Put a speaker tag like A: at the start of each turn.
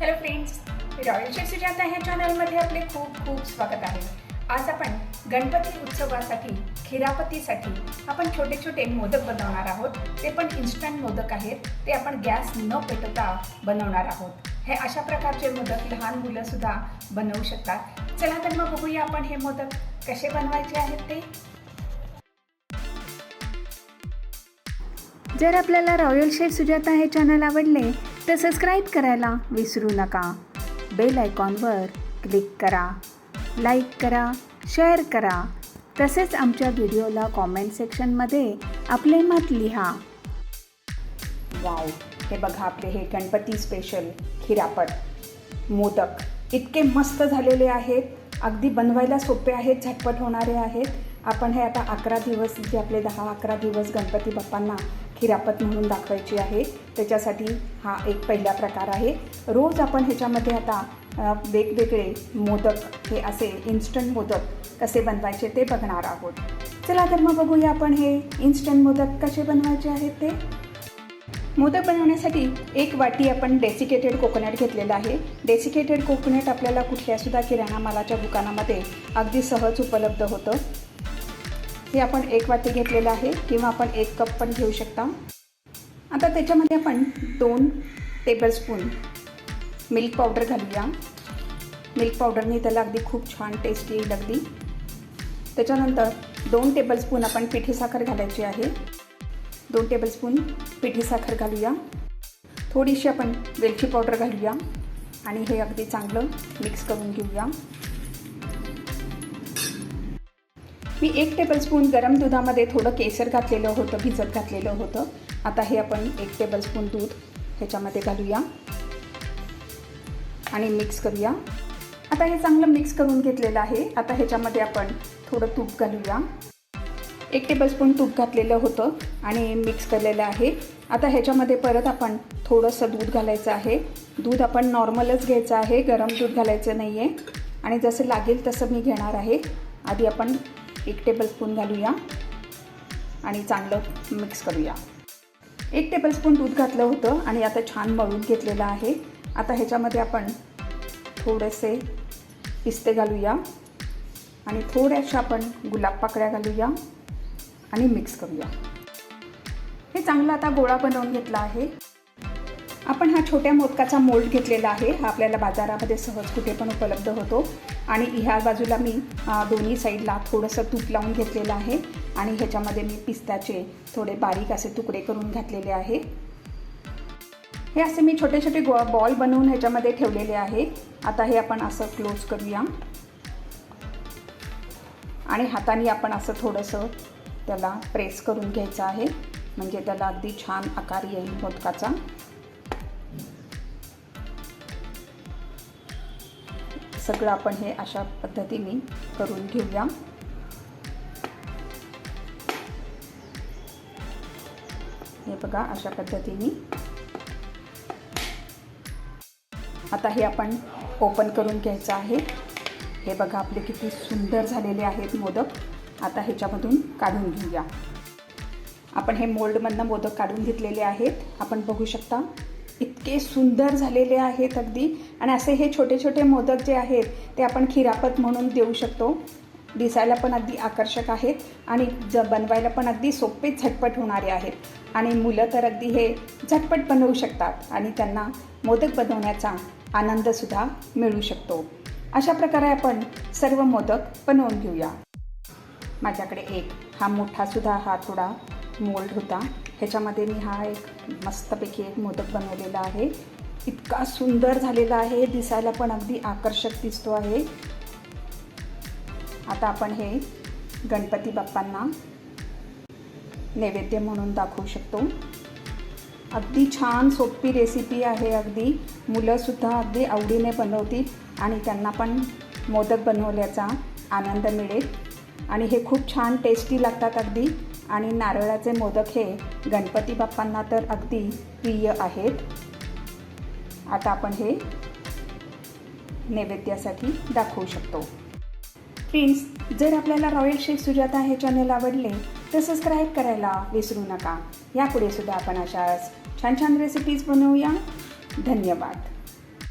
A: Hello friends royal Sujata ह्या चॅनलमध्ये आपले खूप खूप स्वागत आहे. आज आपण गणपती उत्सवासाठी खिरापतीसाठी आपण छोटे छोटे मोदक बनवणार आहोत. ते पण इन्स्टंट मोदक आहेत. ते आपण गॅस न पेटवता बनवणार आहोत. हे अशा प्रकारचे मोदक लहान मुलंसुद्धा बनवू शकतात. चला तर मग बघूया आपण हे मोदक कसे बनवायचे आहेत ते.
B: जर आपल्याला रॉयल शेफ सुजाता हे चॅनल आवडले तर सबस्क्राईब करायला विसरू नका. बेल आयकॉनवर क्लिक करा. लाईक करा शेअर करा. तसेच आमच्या व्हिडिओला कॉमेंट सेक्शनमध्ये आपले मत लिहा.
A: वाव हे बघा आपले हे गणपती स्पेशल खिरापट. मोदक इतके मस्त झालेले आहेत. अगदी बनवायला सोपे आहेत झटपट होणारे आहेत. आपण हे आता अकरा दिवस जे आपले दहा अकरा दिवस गणपती बाप्पांना खिरापत म्हणून दाखवायची आहे. त्याच्यासाठी हा एक पहिला प्रकार आहे. रोज आपण ह्याच्यामध्ये आता वेगवेगळे मोदक हे असे इन्स्टंट मोदक कसे बनवायचे ते बघणार आहोत. चला तर मग बघूया आपण हे इन्स्टंट मोदक कसे बनवायचे आहेत ते. मोदक बनवण्यासाठी एक वाटी आपण डेसिकेटेड कोकोनट घेतलेला आहे. डेसिकेटेड कोकोनट आपल्याला कुठल्यासुद्धा किराणा मालाच्या दुकानामध्ये अगदी सहज उपलब्ध होतं. हे आपण एक वाटी घेतलेलं आहे किंवा आपण एक कप पण घेऊ शकता. आता त्याच्यामध्ये आपण दोन टेबलस्पून मिल्क पावडर घालूया. मिल्क पावडरने त्याला अगदी खूप छान टेस्ट येईल अगदी त्याच्यानंतर दोन टेबलस्पून आपण पिठी साखर घालायची आहे. दोन टेबलस्पून पिठी साखर घालूया. थोडीशी आपण वेलची पावडर घालूया. आणि हे अगदी चांगलं मिक्स करून घेऊया. मी एक टेबलस्पून गरम दुधामध्ये थोडं केसर घातलेलं होतं भिजत घातलेलं होतं. आता हे आपण एक टेबलस्पून दूध ह्याच्यामध्ये घालूया आणि मिक्स करूया. आता हे चांगलं मिक्स करून घेतलेलं आहे. आता ह्याच्यामध्ये आपण थोडं तूप घालूया. एक टेबलस्पून तूप घातलेलं होतं आणि मिक्स केलेलं आहे. आता ह्याच्यामध्ये परत आपण थोडंसं दूध घालायचं आहे. दूध आपण नॉर्मलच घ्यायचं आहे. गरम दूध घालायचं नाही आहे आणि जसं लागेल तसं मी घेणार आहे. आधी आपण एक टेबलस्पून घालूया आणि चांगलं मिक्स करूया. एक टेबलस्पून दूध घातलं होतं आणि आता छान मळून घेतलेलं आहे. आता ह्याच्यामध्ये आपण थोडेसे पिस्ते घालूया आणि थोड्याशा आपण गुलाब पाकळ्या घालूया आणि मिक्स करूया. हे चांगलं आता गोळा बनवून घेतला आहे. आपण हा छोट्या मोदकाचा मोल्ड घेतलेला आहे. हा आपल्याला बाजारामध्ये सहज कुठे पण उपलब्ध होतो. आणि ह्या बाजूला मी दोन्ही साईडला थोडंसं तूप लावून घेतलेलं आहे. आणि ह्याच्यामध्ये मी पिस्त्याचे थोडे बारीक असे तुकडे करून घातलेले आहे. हे असे मी छोटे छोटे गो बॉल बनवून ह्याच्यामध्ये ठेवलेले आहे. आता हे आपण असं क्लोज करूया. आणि हाताने आपण असं थोडंसं त्याला प्रेस करून घ्यायचं आहे. म्हणजे त्याला अगदी छान आकार येईल मोदकाचा. सगळं आपण हे अशा पद्धतीने करून घेऊया. हे बघा अशा पद्धतीने. आता हे आपण ओपन करून घ्यायचं आहे. हे बघा आपले किती सुंदर झालेले आहेत मोदक. आता ह्याच्यामधून काढून घेऊया. आपण हे मोल्डमधनं मोदक काढून घेतलेले आहेत. आपण बघू शकता इतके सुंदर झालेले आहेत अगदी. आणि असे हे छोटे छोटे मोदक जे आहेत ते आपण खिरापत म्हणून देऊ शकतो. दिसायला पण अगदी आकर्षक आहेत आणि ज बनवायला पण अगदी सोपे झटपट होणारे आहेत. आणि मुलं तर अगदी हे झटपट बनवू शकतात आणि त्यांना मोदक बनवण्याचा आनंदसुद्धा मिळू शकतो. अशा प्रकारे आपण सर्व मोदक बनवून घेऊया. माझ्याकडे एक हा मोठासुद्धा हा थोडा मोल्ड होता. ह्याच्यामध्ये मी हा एक मस्तपैकी एक मोदक बनवलेला आहे. इतका सुंदर झालेला आहे दिसायला पण अगदी आकर्षक दिसतो आहे. आता आपण हे गणपती बाप्पांना नैवेद्य म्हणून दाखवू शकतो. अगदी छान सोपी रेसिपी आहे अगदी. मुलंसुद्धा अगदी आवडीने बनवतील आणि त्यांना पण मोदक बनवल्याचा आनंद मिळेल. आणि हे खूप छान टेस्टी लागतात अगदी. आणि नारळाचे मोदक हे गणपती बाप्पांना तर अगदी प्रिय आहेत. आता आपण हे नैवेद्यासाठी दाखवू शकतो. फ्रेंड्स जर आपल्याला रॉयल शेफ सुजाता हे चॅनल आवडले तर सबस्क्राईब करायला विसरू नका. यापुढे सुद्धा आपण अशाच छान छान रेसिपीज बनवूया. धन्यवाद.